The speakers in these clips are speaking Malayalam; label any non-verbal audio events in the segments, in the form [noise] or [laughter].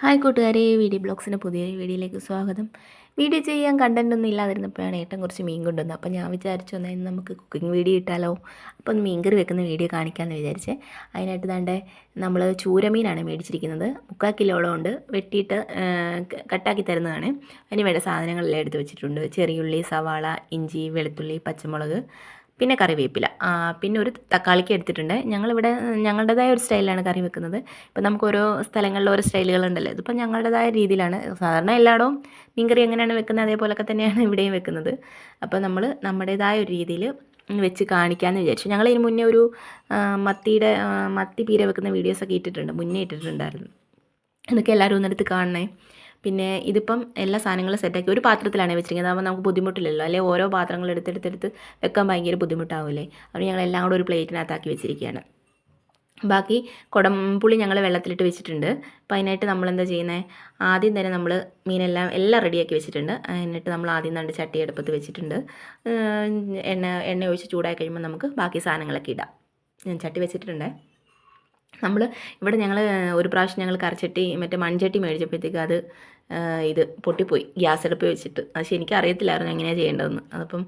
ഹായ് കൂട്ടുകാരെ വീഡിയോ ബ്ലോഗ്സിന്റെ പുതിയ വീഡിയോയിലേക്ക് സ്വാഗതം. വീഡിയോ ചെയ്യാൻ കണ്ടന്റ് ഒന്നും ഇല്ലാതിരുന്നപ്പോഴാണ് ഏട്ടൻ കുറച്ച് മീൻ കൊണ്ടുവന്നത്. അപ്പോൾ ഞാൻ വിചാരിച്ചു എന്നാൽ നമുക്ക് കുക്കിംഗ് വീഡിയോ ഇട്ടാലോ? അപ്പോൾ ഒന്ന് മീൻകറി വെക്കുന്ന വീഡിയോ കാണിക്കാമെന്ന് വിചാരിച്ച്. അതിനായിട്ട് തന്നെ നമ്മൾ ചൂരമീനാണ് മേടിച്ചിരിക്കുന്നത്. മുക്കാൽ കിലോളം ഉണ്ട്. വെട്ടിയിട്ട് കട്ടാക്കി തരുന്നതാണ്. അതിന് വേണ്ട സാധനങ്ങളെല്ലാം എടുത്ത് വെച്ചിട്ടുണ്ട്. ചെറിയുള്ളി സവാള ഇഞ്ചി വെളുത്തുള്ളി പച്ചമുളക്. പിന്നെ കറിവേപ്പില. പിന്നെ ഒരു തക്കാളിക്ക് എടുത്തിട്ടുണ്ട്. ഞങ്ങളിവിടെ ഞങ്ങളുടേതായ ഒരു സ്റ്റൈലിലാണ് കറി വെക്കുന്നത്. ഇപ്പം നമുക്ക് ഓരോ സ്ഥലങ്ങളിൽ ഓരോ സ്റ്റൈലുകളുണ്ടല്ലോ. ഇതിപ്പോൾ ഞങ്ങളുടേതായ രീതിയിലാണ്. സാധാരണ എല്ലായിടവും മീൻകറി എങ്ങനെയാണ് വെക്കുന്നത് അതേപോലൊക്കെ തന്നെയാണ് ഇവിടെയും വെക്കുന്നത്. അപ്പോൾ നമ്മൾ നമ്മുടേതായ ഒരു രീതിയിൽ വെച്ച് കാണിക്കാമെന്ന് വിചാരിച്ചു. ഞങ്ങൾ ഇതിന് മുന്നേ ഒരു മത്തിയുടെ മത്തി പീര വെക്കുന്ന വീഡിയോസൊക്കെ ഇട്ടിട്ടുണ്ട്. മുന്നേ ഇട്ടിട്ടുണ്ടായിരുന്നു. അതൊക്കെ എല്ലാവരും ഒന്നെടുത്ത് കാണണേ. പിന്നെ ഇതിപ്പം എല്ലാ സാധനങ്ങളും സെറ്റാക്കി ഒരു പാത്രത്തിലാണ് വെച്ചിരിക്കുന്നത്. അതാകുമ്പോൾ നമുക്ക് ബുദ്ധിമുട്ടില്ലല്ലോ. അല്ലെ? ഓരോ പാത്രങ്ങൾ എടുത്തെടുത്തെടുത്ത് വെക്കാൻ ഭയങ്കര ബുദ്ധിമുട്ടാവില്ലേ? അപ്പോൾ ഞങ്ങൾ എല്ലാം കൂടെ ഒരു പ്ലേറ്റിനകത്താക്കി വെച്ചിരിക്കുകയാണ്. ബാക്കി കുടംപുളി ഞങ്ങൾ വെള്ളത്തിലിട്ട് വെച്ചിട്ടുണ്ട്. അപ്പോൾ അതിനായിട്ട് നമ്മൾ എന്താ ചെയ്യുന്നത് ആദ്യം തന്നെ നമ്മൾ മീനെല്ലാം എല്ലാം റെഡിയാക്കി വെച്ചിട്ടുണ്ട്. എന്നിട്ട് നമ്മൾ ആദ്യം രണ്ട് ചട്ടി അടുപ്പത്ത് വെച്ചിട്ടുണ്ട്. എണ്ണ എണ്ണ ഒഴിച്ച് ചൂടായി കഴിയുമ്പോൾ നമുക്ക് ബാക്കി സാധനങ്ങളൊക്കെ ഇടാം. ഞാൻ ചട്ടി വെച്ചിട്ടുണ്ട്. നമ്മൾ ഇവിടെ ഞങ്ങൾ ഒരു പ്രാവശ്യം ഞങ്ങൾ കറിച്ചട്ടി മറ്റേ മൺചട്ടി മേടിച്ചപ്പോഴത്തേക്ക് അത് ഇത് പൊട്ടിപ്പോയി. ഗ്യാസ് അടുപ്പ് വെച്ചിട്ട്. പക്ഷെ എനിക്ക് അറിയത്തില്ലായിരുന്നു എങ്ങനെയാണ് ചെയ്യേണ്ടതെന്ന്. അതപ്പം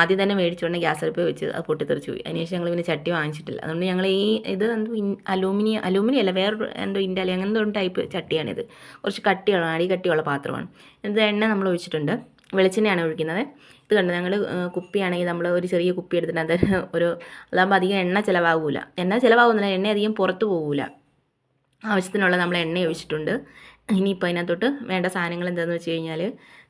ആദ്യം തന്നെ മേടിച്ചുകൊണ്ട് ഗ്യാസ് അടുപ്പ് വെച്ച് അത് പൊട്ടിത്തെറിച്ച് പോയി. അതിനുശേഷം ഞങ്ങൾ പിന്നെ ചട്ടി വാങ്ങിച്ചിട്ടില്ല. അതുകൊണ്ട് ഞങ്ങൾ ഈ ഇത് എന്തോ അലൂമിനിയം അലൂമിനിയം അല്ല വേറെ എന്തോ ഇൻഡാലി അങ്ങനെ എന്തോ ടൈപ്പ് ചട്ടിയാണിത്. കുറച്ച് കട്ടിയുള്ള അടി കട്ടിയുള്ള പാത്രമാണ്. ഇത് എണ്ണ നമ്മൾ ഒഴിച്ചിട്ടുണ്ട് വെളിച്ചെണ്ണയാണ് ഒഴിക്കുന്നത്. ഇത് കണ്ട്? ഞങ്ങൾ കുപ്പിയാണെങ്കിൽ നമ്മൾ ഒരു ചെറിയ കുപ്പി എടുത്തിട്ട് [laughs] ഒരു അതാകുമ്പോൾ അധികം എണ്ണ ചിലവാകില്ല എണ്ണ ചിലവാകുന്നില്ല. എണ്ണ അധികം പുറത്തു പോകില്ല ആവശ്യത്തിനുള്ള നമ്മൾ എണ്ണ ഒഴിച്ചിട്ടുണ്ട് ഇനിയിപ്പോൾ അതിനകത്തോട്ട് വേണ്ട സാധനങ്ങൾ എന്താണെന്ന് വെച്ച് കഴിഞ്ഞാൽ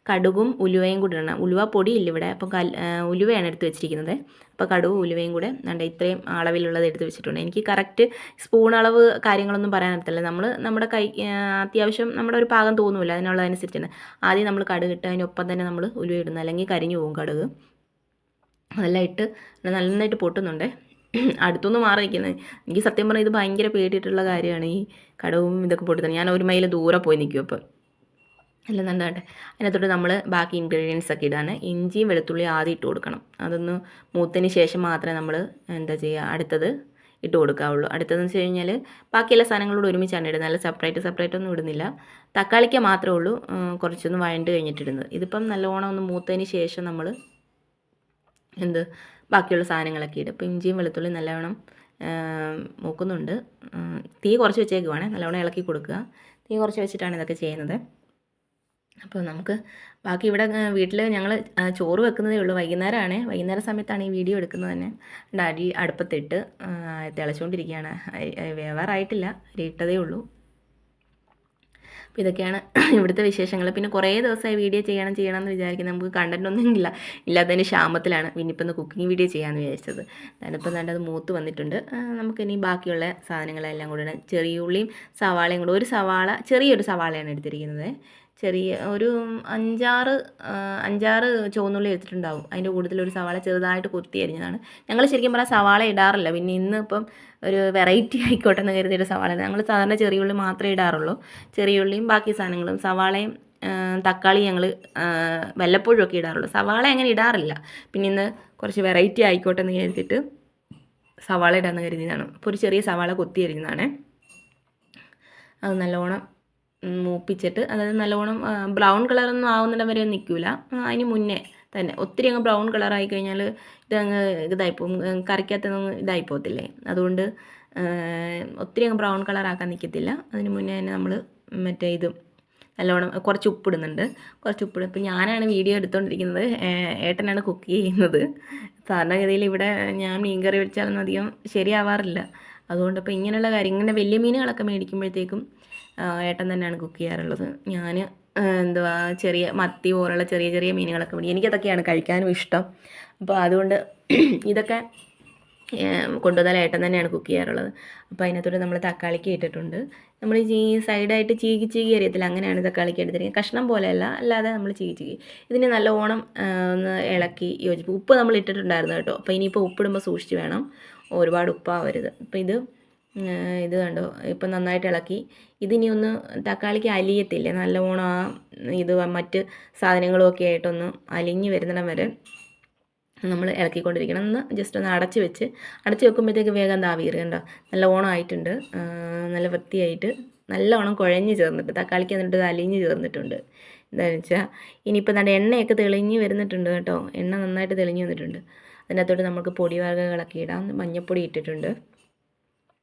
കടുകും ഉലുവയും കൂടി ഇടണം. ഉലുവ പൊടിയില്ല ഇവിടെ. അപ്പോൾ കൽ ഉലുവയാണ് എടുത്ത് വെച്ചിരിക്കുന്നത്. അപ്പോൾ കടുവും ഉലുവയും കൂടെ വേണ്ട ഇത്രയും അളവിലുള്ളത് എടുത്ത് വെച്ചിട്ടുണ്ട്. എനിക്ക് കറക്റ്റ് സ്പൂൺ അളവ് കാര്യങ്ങളൊന്നും പറയാൻ പറ്റില്ല നമ്മൾ നമ്മുടെ കൈ അത്യാവശ്യം നമ്മുടെ ഒരു പാകം തോന്നുമില്ല അതിനുള്ളതനുസരിച്ചാണ് ആദ്യം നമ്മൾ കടുക് ഇട്ട് അതിനൊപ്പം തന്നെ നമ്മൾ ഉലുവ ഇടുന്നത്. അല്ലെങ്കിൽ കരിഞ്ഞു പോകും കടുക്. അതെല്ലാം ഇട്ട് നന്നായിട്ട് പൊട്ടുന്നുണ്ട്. അടുത്തൊന്നും മാറി നിൽക്കുന്നത് എനിക്ക് സത്യം പറഞ്ഞാൽ ഇത് ഭയങ്കര പേടിയിട്ടുള്ള കാര്യമാണ് ഈ കടവും ഇതൊക്കെ പൊട്ടുന്നത്. ഞാൻ ഒരു മൈൽ ദൂരെ പോയി നിൽക്കും അപ്പം. അല്ല നന്നായിട്ട് അതിനകത്തോട്ട് നമ്മൾ ബാക്കി ഇൻഗ്രീഡിയൻസ് ഒക്കെ ഇടാണ് ഇഞ്ചിയും വെളുത്തുള്ളിയും ആദ്യം ഇട്ട് കൊടുക്കണം. അതൊന്ന് മൂത്തതിന് ശേഷം മാത്രമേ നമ്മൾ എന്താ ചെയ്യുക അടുത്തത് ഇട്ട് കൊടുക്കാവുള്ളൂ. അടുത്തതെന്ന് വെച്ച് കഴിഞ്ഞാൽ ബാക്കിയെല്ലാ സാധനങ്ങളോട് ഒരുമിച്ചാണ് ഇടുന്നത്. നല്ല സെപ്പറേറ്റ് സെപ്പറേറ്റ് ഒന്നും ഇടുന്നില്ല. തക്കാളിക്ക് മാത്രമേ ഉള്ളൂ കുറച്ചൊന്ന് വഴണ്ട് കഴിഞ്ഞിട്ട് ഇടുന്നത്. ഇതിപ്പം നല്ലോണം ഒന്ന് മൂത്തതിന് ശേഷം നമ്മൾ എന്ത് ബാക്കിയുള്ള സാധനങ്ങളൊക്കെ ഇടും. ഇപ്പം ഇഞ്ചിയും വെളുത്തുള്ളിയും നല്ലവണ്ണം മൂക്കുന്നുണ്ട്. തീ കുറച്ച് വെച്ചേക്കുവാണേ. നല്ലവണ്ണം ഇളക്കി കൊടുക്കുക. തീ കുറച്ച് വെച്ചിട്ടാണ് ഇതൊക്കെ ചെയ്യുന്നത്. അപ്പോൾ നമുക്ക് ബാക്കി ഇവിടെ വീട്ടിൽ ഞങ്ങൾ ചോറ് വെക്കുന്നതേ ഉള്ളൂ. വൈകുന്നേരമാണ് വൈകുന്നേര സമയത്താണ് ഈ വീഡിയോ എടുക്കുന്നത് തന്നെ. അരി അടുപ്പത്തിട്ട് തിളച്ചുകൊണ്ടിരിക്കുകയാണ്. വേവാറായിട്ടില്ല. അരിയിട്ടതേ ഉള്ളൂ. അപ്പോൾ ഇതൊക്കെയാണ് ഇവിടുത്തെ വിശേഷങ്ങൾ. പിന്നെ കുറേ ദിവസമായി വീഡിയോ ചെയ്യണം ചെയ്യണം എന്ന് വിചാരിക്കുന്നത് നമുക്ക് കണ്ടന്റ് ഒന്നും ഇല്ല. ഇല്ലാത്തതിന് ക്ഷാമത്തിലാണ്. ഇപ്പം ഒന്ന് കുക്കിംഗ് വീഡിയോ ചെയ്യാമെന്ന് വിചാരിച്ചത്. ഞാനിപ്പോൾ നല്ലത് മൂത്ത് വന്നിട്ടുണ്ട്. നമുക്കിനി ബാക്കിയുള്ള സാധനങ്ങളെല്ലാം കൂടെ. ചെറിയ ഉള്ളിയും സവാളയും കൂടെ. ഒരു സവാള ചെറിയൊരു സവാളയാണ് എടുത്തിരിക്കുന്നത്. ചെറിയ ഒരു അഞ്ചാറ് അഞ്ചാറ് ചുവന്നുള്ളി എടുത്തിട്ടുണ്ടാവും. അതിന്റെ കൂടുതൽ ഒരു സവാള ചെറുതായിട്ട് കൊത്തി അരിഞ്ഞതാണ്. ഞങ്ങൾ ശരിക്കും പറഞ്ഞാൽ സവാള ഇടാറില്ല. പിന്നെ ഇന്ന് ഇപ്പം ഒരു വെറൈറ്റി ആയിക്കോട്ടെ എന്ന് കരുതിയിട്ട് സവാള. ഞങ്ങൾ സാധാരണ ചെറിയ ഉള്ളി മാത്രമേ ഇടാറുള്ളൂ. ചെറിയ ഉള്ളിയും ബാക്കി സാധനങ്ങളും. സവാളയും തക്കാളി ഞങ്ങൾ വല്ലപ്പോഴും ഒക്കെ ഇടാറുള്ളൂ. സവാള അങ്ങനെ ഇടാറില്ല. പിന്നെ ഇന്ന് കുറച്ച് വെറൈറ്റി ആയിക്കോട്ടെ എന്ന് കരുതിയിട്ട് സവാള ഇടാന്ന് കരുതിയതാണ്. അപ്പോൾ ഒരു ചെറിയ സവാള കൊത്തി അരിഞ്ഞതാണ്. അത് നല്ലോണം മൂപ്പിച്ചിട്ട്. അതായത് നല്ലവണ്ണം ബ്രൗൺ കളറൊന്നും ആവുന്നിടം വരെ നിൽക്കില്ല അതിന് മുന്നേ തന്നെ. ഒത്തിരി അങ്ങ് ബ്രൗൺ കളറായി കഴിഞ്ഞാൽ ഇതങ്ങ് ഇതായിപ്പോവും കറിക്കകത്തൊന്നും ഇതായിപ്പോകത്തില്ലേ അതുകൊണ്ട് ഒത്തിരി അങ്ങ് ബ്രൗൺ കളറാക്കാൻ നിൽക്കത്തില്ല അതിന് മുന്നേ തന്നെ നമ്മൾ മറ്റേ ഇതും നല്ലോണം കുറച്ച് ഉപ്പിടുന്നുണ്ട്. കുറച്ച് ഉപ്പിടും. ഇപ്പം ഞാനാണ് വീഡിയോ എടുത്തുകൊണ്ടിരിക്കുന്നത് ഏട്ടനാണ് കുക്ക് ചെയ്യുന്നത്. സാധാരണഗതിയിൽ ഇവിടെ ഞാൻ മീൻ കറി വെച്ചാലൊന്നും അധികം ശരിയാവാറില്ല. അതുകൊണ്ട് ഇപ്പം ഇങ്ങനെയുള്ള കാര്യം ഇങ്ങനെ വലിയ മീനുകളൊക്കെ മേടിക്കുമ്പോഴത്തേക്കും ഏട്ടൻ തന്നെയാണ് കുക്ക് ചെയ്യാറുള്ളത്. ഞാൻ എന്തുവാ ചെറിയ മത്തി പോലുള്ള ചെറിയ ചെറിയ മീനുകളൊക്കെ പിടി എനിക്കതൊക്കെയാണ് കഴിക്കാനും ഇഷ്ടം. അപ്പോൾ അതുകൊണ്ട് [clears throat] ഇതൊക്കെ കൊണ്ടുവന്നാൽ ഏട്ടൻ തന്നെയാണ് കുക്ക് ചെയ്യാറുള്ളത്. അപ്പോൾ അതിനകത്തോട്ട് നമ്മൾ തക്കാളിക്ക് ഇട്ടിട്ടുണ്ട്. നമ്മൾ ഈ സൈഡായിട്ട് ചീകി ചീകി അറിയത്തില്ല അങ്ങനെയാണ് തക്കാളിക്ക് എടുത്തിരിക്കുന്നത്. കഷ്ണം പോലെയല്ല അല്ലാതെ നമ്മൾ ചീകി ചീകി. ഇതിന് നല്ലോണം ഓണം ഒന്ന് ഇളക്കി യോജിപ്പ്. ഉപ്പ് നമ്മൾ ഇട്ടിട്ടുണ്ടായിരുന്നു കേട്ടോ. അപ്പോൾ ഇനിയിപ്പോൾ ഉപ്പിടുമ്പോൾ സൂക്ഷിച്ച് വേണം. ഒരുപാട് ഉപ്പാവരുത്. അപ്പോൾ ഇത് ഇത് കണ്ടോ? ഇപ്പം നന്നായിട്ട് ഇളക്കി. ഇതിനി ഒന്ന് തക്കാളിക്ക് അലിയത്തില്ല? നല്ലവണ്ണം ആ ഇത് മറ്റ് സാധനങ്ങളുമൊക്കെ ആയിട്ടൊന്ന് അലിഞ്ഞ് വരുന്നിടം വരെ നമ്മൾ ഇളക്കിക്കൊണ്ടിരിക്കണം. ഒന്ന് ജസ്റ്റ് ഒന്ന് അടച്ച് വെച്ച് അടച്ച് വെക്കുമ്പോഴത്തേക്ക് വേഗം താവീറ് കണ്ടോ? നല്ല ഓണം ആയിട്ടുണ്ട് നല്ല വൃത്തിയായിട്ട് നല്ലവണ്ണം കുഴഞ്ഞ് ചേർന്നിട്ട് തക്കാളിക്ക് എന്നിട്ട് അലിഞ്ഞ് ചേർന്നിട്ടുണ്ട്. എന്താണെന്ന് വെച്ചാൽ ഇനിയിപ്പോൾ നല്ല എണ്ണയൊക്കെ തെളിഞ്ഞ് വരുന്നിട്ടുണ്ട് കേട്ടോ. എണ്ണ നന്നായിട്ട് തെളിഞ്ഞ് വന്നിട്ടുണ്ട്. അതിനകത്തോട്ട് നമുക്ക് പൊടി വർഗങ്ങളൊക്കെ ഇടാം. മഞ്ഞൾപ്പൊടി ഇട്ടിട്ടുണ്ട്.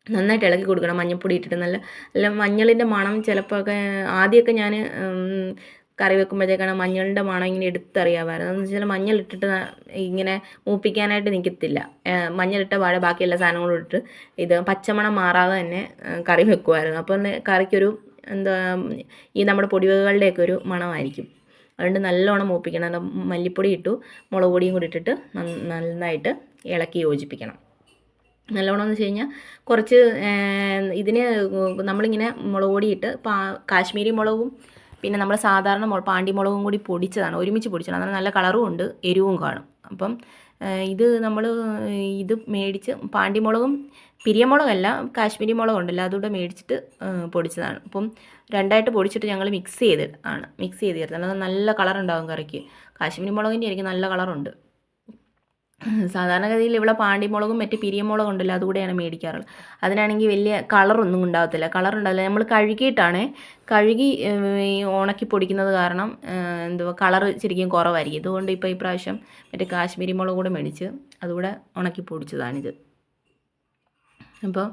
നന്നായിട്ട് ഇളക്കി കൊടുക്കണം മഞ്ഞൾപ്പൊടി ഇട്ടിട്ട്. നല്ല നല്ല മഞ്ഞളിന്റെ മണം ചിലപ്പോൾ ഒക്കെ ആദ്യമൊക്കെ ഞാൻ കറി വെക്കുമ്പോഴത്തേക്കാണ് മഞ്ഞളിന്റെ മണം ഇങ്ങനെ എടുത്തറിയാമായിരുന്നു. എന്ന് വെച്ചാൽ മഞ്ഞൾ ഇട്ടിട്ട് ഇങ്ങനെ മൂപ്പിക്കാനായിട്ട് നിൽക്കത്തില്ല മഞ്ഞളിട്ട പാടെ ബാക്കിയെല്ലാ സാധനങ്ങളും ഇട്ട് ഇത് പച്ചമണം മാറാതെ തന്നെ കറി വെക്കുമായിരുന്നു. അപ്പോൾ കറിക്കൊരു എന്താ ഈ നമ്മുടെ പൊടിവകകളുടെയൊക്കെ ഒരു മണമായിരിക്കും. അതുകൊണ്ട് നല്ലോണം മൂപ്പിക്കണം. മല്ലിപ്പൊടി ഇട്ടു മുളക് പൊടിയും കൂടി ഇട്ടിട്ട് നന്നായിട്ട് ഇളക്കി യോജിപ്പിക്കണം. നല്ലോണം എന്ന് വെച്ച് കഴിഞ്ഞാൽ കുറച്ച് ഇതിന് നമ്മളിങ്ങനെ മുളക് പൊടിയിട്ട് പാ കാശ്മീരി മുളകും പിന്നെ നമ്മൾ സാധാരണ മുളക് പാണ്ടി മുളകും കൂടി പൊടിച്ചതാണ് ഒരുമിച്ച് പൊടിച്ചതാണ്. അതാണ് നല്ല കളറും ഉണ്ട് എരിവും കാണും. അപ്പം ഇത് നമ്മൾ ഇത് മേടിച്ച് പാണ്ടി മുളകും പിരിയമുളകല്ല കാശ്മീരി മുളകും ഉണ്ടല്ലോ അതുകൂടെ മേടിച്ചിട്ട് പൊടിച്ചതാണ്. അപ്പം രണ്ടായിട്ട് പൊടിച്ചിട്ട് ഞങ്ങൾ മിക്സ് ചെയ്ത് ആണ് മിക്സ് ചെയ്ത് തരുന്നത് നല്ല കളറുണ്ടാകും കറിക്ക്. കാശ്മീരി മുളകിന്റെ ആയിരിക്കും നല്ല കളറുണ്ട്. സാധാരണഗതിയിൽ ഇവിടെ പാണ്ടിമുളകും മറ്റ് പിരിയമുളകും ഉണ്ടല്ലോ അതുകൂടെയാണ് മേടിക്കാറുള്ളത്. അതിനാണെങ്കിൽ വലിയ കളറൊന്നും ഉണ്ടാകത്തില്ല കളർ ഉണ്ടാവില്ല നമ്മൾ കഴുകിയിട്ടാണ് കഴുകി ഈ ഉണക്കി പൊടിക്കുന്നത് കാരണം എന്തുവാ കളർ ശരിക്കും കുറവായിരിക്കും. അതുകൊണ്ട് ഇപ്പോൾ ഈ പ്രാവശ്യം മറ്റേ കാശ്മീരി മുളക് കൂടെ മേടിച്ച് അതുകൂടെ ഉണക്കി പൊടിച്ചതാണിത്. അപ്പോൾ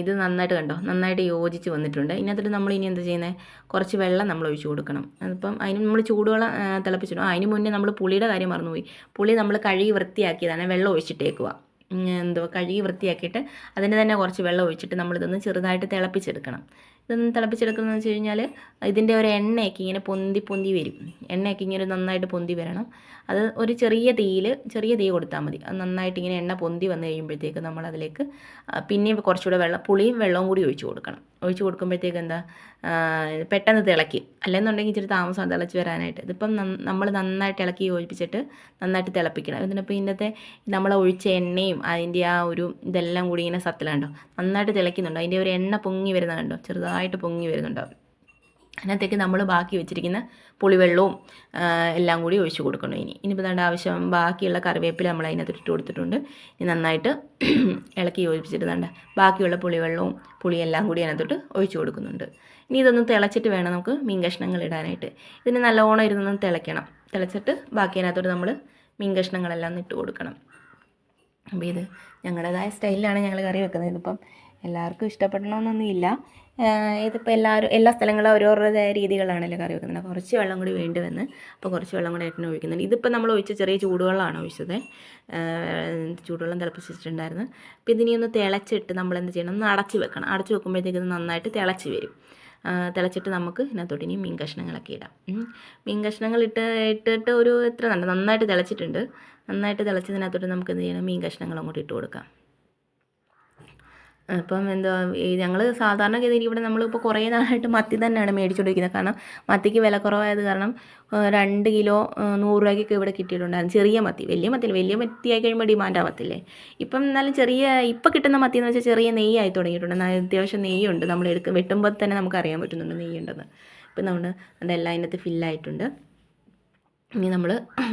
ഇത് നന്നായിട്ട് കണ്ടോ? നന്നായിട്ട് യോജിച്ച് വന്നിട്ടുണ്ട്. ഇതിനകത്തിട്ട് നമ്മൾ ഇനി എന്താ ചെയ്യുന്നത് കുറച്ച് വെള്ളം നമ്മൾ ഒഴിച്ചു കൊടുക്കണം. അതിപ്പം അതിന് നമ്മൾ ചൂടുവെള്ളം തിളപ്പിച്ചിടും. അതിന് മുന്നേ നമ്മൾ പുളിയുടെ കാര്യം മറന്നുപോയി. പുളി നമ്മൾ കഴുകി വൃത്തിയാക്കിയതാണ് വെള്ളം ഒഴിച്ചിട്ടേക്കുക. എന്തോ കഴുകി വൃത്തിയാക്കിയിട്ട് അതിന് തന്നെ കുറച്ച് വെള്ളം ഒഴിച്ചിട്ട് നമ്മളിതൊന്ന് ചെറുതായിട്ട് തിളപ്പിച്ചെടുക്കണം. ഇതൊന്ന് തിളപ്പിച്ചെടുക്കുന്നതെന്ന് വെച്ച് കഴിഞ്ഞാൽ ഇതിന്റെ ഒരു എണ്ണയൊക്കെ ഇങ്ങനെ പൊന്തി പൊന്തി വരും. എണ്ണയൊക്കെ ഇങ്ങനെ നന്നായിട്ട് പൊന്തി വരണം. അത് ഒരു ചെറിയ തീയിൽ ചെറിയ തീ കൊടുത്താൽ മതി. അത് നന്നായിട്ട് ഇങ്ങനെ എണ്ണ പൊന്തി വന്നു കഴിയുമ്പോഴത്തേക്ക് നമ്മൾ അതിലേക്ക് പിന്നെയും കുറച്ചുകൂടെ വെള്ളം പുളിയും വെള്ളവും കൂടി ഒഴിച്ചു കൊടുക്കണം. ഒഴിച്ചു കൊടുക്കുമ്പോഴത്തേക്ക് എന്താ പെട്ടെന്ന് തിളക്കും അല്ലെന്നുണ്ടെങ്കിൽ ഇച്ചിരി താമസം തിളച്ച് വരാനായിട്ട്. ഇതിപ്പം നമ്മൾ നന്നായിട്ട് ഇളക്കി യോജിപ്പിച്ചിട്ട് നന്നായിട്ട് തിളപ്പിക്കണം. എന്നിട്ടിപ്പോൾ ഇന്നത്തെ നമ്മൾ ഒഴിച്ച എണ്ണയും അതിന്റെ ആ ഒരു ഇതെല്ലാം കൂടി ഇങ്ങനെ സത്തിലുണ്ടോ? നന്നായിട്ട് തിളയ്ക്കുന്നുണ്ടോ? അതിന്റെ ഒരു എണ്ണ പൊങ്ങി വരുന്നുണ്ടോ ചെറുതായിട്ട് പൊങ്ങി വരുന്നുണ്ട്. അതിനകത്തേക്ക് നമ്മൾ ബാക്കി വെച്ചിരിക്കുന്ന പുളിവെള്ളവും എല്ലാം കൂടി ഒഴിച്ച് കൊടുക്കണം ഇനി. ഇനിയിപ്പോൾ നല്ല ആവശ്യം ബാക്കിയുള്ള കറിവേപ്പില നമ്മൾ അതിനകത്ത് ഇട്ട് കൊടുത്തിട്ടുണ്ട്. ഇനി നന്നായിട്ട് [clears throat] ഇളക്കി യോജിപ്പിച്ചിട്ട് വേണ്ട ബാക്കിയുള്ള പുളിവെള്ളവും പുളിയെല്ലാം കൂടി അതിനകത്തോട്ട് ഒഴിച്ചു കൊടുക്കുന്നുണ്ട്. ഇനി ഇതൊന്ന് തിളച്ചിട്ട് വേണം നമുക്ക് മീൻ കഷ്ണങ്ങൾ ഇടാനായിട്ട്. ഇതിന് നല്ലോണം ഇരുന്ന് തിളയ്ക്കണം. തിളച്ചിട്ട് ബാക്കി അതിനകത്തോട്ട് നമ്മൾ മീൻ കഷ്ണങ്ങളെല്ലാം ഇട്ട് കൊടുക്കണം. അപ്പോൾ ഇത് ഞങ്ങളുടേതായ സ്റ്റൈലിലാണ് ഞങ്ങൾ കറി വെക്കുന്നത്. ഇതിപ്പം എല്ലാവർക്കും ഇഷ്ടപ്പെടണമെന്നൊന്നുമില്ല ഇതിപ്പോൾ എല്ലാവരും എല്ലാ സ്ഥലങ്ങളും ഓരോരുത്തരുടേതായ രീതികളാണല്ലോ കറി വെക്കുന്നത്. അപ്പോൾ കുറച്ച് വെള്ളം കൂടി വേണ്ടി വന്ന് അപ്പോൾ കുറച്ച് വെള്ളം കൂടി ഏട്ടന് ഒഴിക്കുന്നുണ്ട്. ഇതിപ്പോൾ നമ്മൾ ഒഴിച്ച ചെറിയ ചൂടുവെള്ളമാണ് ഒഴിച്ചത്. ചൂടുവെള്ളം തിളപ്പിച്ചിട്ടുണ്ടായിരുന്നു അപ്പോൾ ഇതിനി ഒന്ന് തിളച്ചിട്ട് നമ്മൾ എന്ത് ചെയ്യണം? ഒന്ന് അടച്ച് വെക്കണം. അടച്ച് വെക്കുമ്പോഴത്തേക്ക് ഇത് നന്നായിട്ട് തിളച്ച് വരും. തിളച്ചിട്ട് നമുക്ക് ഇതിനകത്തോട്ട് ഇനി മീൻ കഷ്ണങ്ങളൊക്കെ ഇടാം. മീൻ കഷ്ണങ്ങൾ ഇട്ട് ഇട്ടിട്ട് ഒരു എത്ര നല്ല നന്നായിട്ട് തിളച്ചിട്ടുണ്ട്. നന്നായിട്ട് തിളച്ചതിനകത്തോട്ട് നമുക്ക് എന്ത് ചെയ്യണം? മീൻ കഷ്ണങ്ങൾ അങ്ങോട്ട് ഇട്ട് കൊടുക്കാം. അപ്പം എന്താ ഞങ്ങൾ സാധാരണ ഗതിയിൽ ഇവിടെ നമ്മളിപ്പോൾ കുറേ നാളായിട്ട് മത്തി തന്നെയാണ് മേടിച്ചുകൊണ്ടിരിക്കുന്നത് കാരണം മത്തിക്ക് വില കുറവായത് കാരണം രണ്ട് കിലോ നൂറ് രൂപയ്ക്കൊക്കെ ഇവിടെ കിട്ടിയിട്ടുണ്ടായിരുന്നു. ചെറിയ മത്തി വലിയ മത്തി വലിയ മത്തി ആയി കഴിയുമ്പോൾ ഡിമാൻഡ് ആവത്തില്ലേ? ഇപ്പം എന്നാലും ചെറിയ ഇപ്പം കിട്ടുന്ന മത്തി എന്ന് വെച്ചാൽ ചെറിയ നെയ്യായി തുടങ്ങിയിട്ടുണ്ട്. അത്യാവശ്യം നെയ്യുണ്ട്. നമ്മൾ എടുക്കുക വെട്ടുമ്പോൾ തന്നെ നമുക്ക് അറിയാൻ പറ്റുന്നുണ്ട് നെയ്യുണ്ടെന്ന്. ഇപ്പം നമ്മൾ നമ്മുടെ എല്ലാം അതിനകത്ത് ഫില്ലായിട്ടുണ്ട് ഇനി നമ്മൾ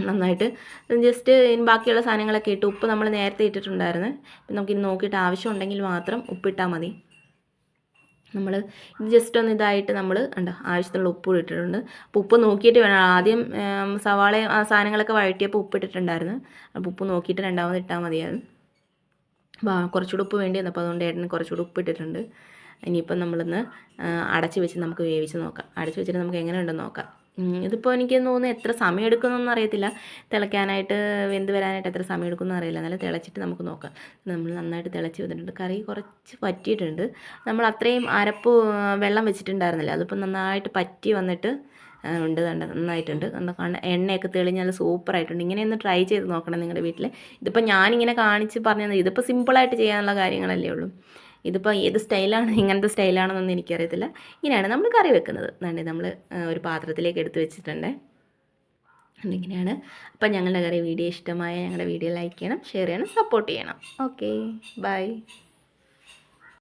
നന്നായിട്ട് ജസ്റ്റ് ബാക്കിയുള്ള സാധനങ്ങളൊക്കെ ഇട്ട് ഉപ്പ് നമ്മൾ നേരത്തെ ഇട്ടിട്ടുണ്ടായിരുന്നു. ഇപ്പം നമുക്കിനി നോക്കിയിട്ട് ആവശ്യമുണ്ടെങ്കിൽ മാത്രം ഉപ്പിട്ടാൽ മതി. നമ്മൾ ഇത് ജസ്റ്റ് ഒന്ന് ഇതായിട്ട് നമ്മൾ ഉണ്ടോ ആവശ്യത്തിനുള്ള ഉപ്പ് ഇട്ടിട്ടുണ്ട്. അപ്പോൾ ഉപ്പ് നോക്കിയിട്ട് വേണം. ആദ്യം സവാള സാധനങ്ങളൊക്കെ വഴറ്റിയപ്പോൾ ഉപ്പ് ഇട്ടിട്ടുണ്ടായിരുന്നു. അപ്പോൾ ഉപ്പ് നോക്കിയിട്ട് രണ്ടാമത് ഇട്ടാൽ മതിയായിരുന്നു. അപ്പോൾ കുറച്ചുകൂടി ഉപ്പ് വേണ്ടി വന്നപ്പോൾ അതുകൊണ്ട് ഏട്ടന് കുറച്ചുകൂടി ഉപ്പ് ഇട്ടിട്ടുണ്ട്. ഇനിയിപ്പം നമ്മളിന്ന് അടച്ച് വെച്ച് നമുക്ക് വേവിച്ച് നോക്കാം. അടച്ച് വെച്ചിട്ട് നമുക്ക് എങ്ങനെ ഉണ്ടെന്ന് നോക്കാം. ഇതിപ്പോൾ എനിക്ക് തോന്നുന്നു എത്ര സമയം എടുക്കുന്നൊന്നും അറിയത്തില്ല. തിളയ്ക്കാനായിട്ട് വെന്ത് വരാനായിട്ട് എത്ര സമയം എടുക്കുമെന്ന് അറിയില്ല. എന്നാലും തിളച്ചിട്ട് നമുക്ക് നോക്കാം. നമ്മൾ നന്നായിട്ട് തിളച്ച് വന്നിട്ടുണ്ട്. കറി കുറച്ച് പറ്റിയിട്ടുണ്ട്. നമ്മൾ അത്രയും അരപ്പ് വെള്ളം വെച്ചിട്ടുണ്ടായിരുന്നില്ല. അതിപ്പോൾ നന്നായിട്ട് പറ്റി വന്നിട്ട് ഉണ്ട് കണ്ട? നന്നായിട്ടുണ്ട്. കണ്ട? എണ്ണയൊക്കെ തെളിഞ്ഞാൽ സൂപ്പറായിട്ടുണ്ട് ഇങ്ങനെ ഒന്ന് ട്രൈ ചെയ്ത് നോക്കണം നിങ്ങളുടെ വീട്ടിൽ ഇതിപ്പോൾ ഞാനിങ്ങനെ കാണിച്ച് പറഞ്ഞത്. ഇതിപ്പോൾ സിമ്പിളായിട്ട് ചെയ്യാനുള്ള കാര്യങ്ങളല്ലേ ഉള്ളൂ. ഇതിപ്പോൾ ഏത് സ്റ്റൈലാണ് ഇങ്ങനത്തെ സ്റ്റൈലാണെന്നൊന്നും എനിക്കറിയത്തില്ല. ഇങ്ങനെയാണ് നമ്മൾ കറി വെക്കുന്നത്. എന്നാണ് നമ്മൾ ഒരു പാത്രത്തിലേക്ക് എടുത്ത് വെച്ചിട്ടുണ്ട്. ഇങ്ങനെയാണ്. അപ്പം ഞങ്ങളുടെ കറി വീഡിയോ ഇഷ്ടമായ ഞങ്ങളുടെ വീഡിയോ ലൈക്ക് ചെയ്യണം ഷെയർ ചെയ്യണം സപ്പോർട്ട് ചെയ്യണം. Okay bye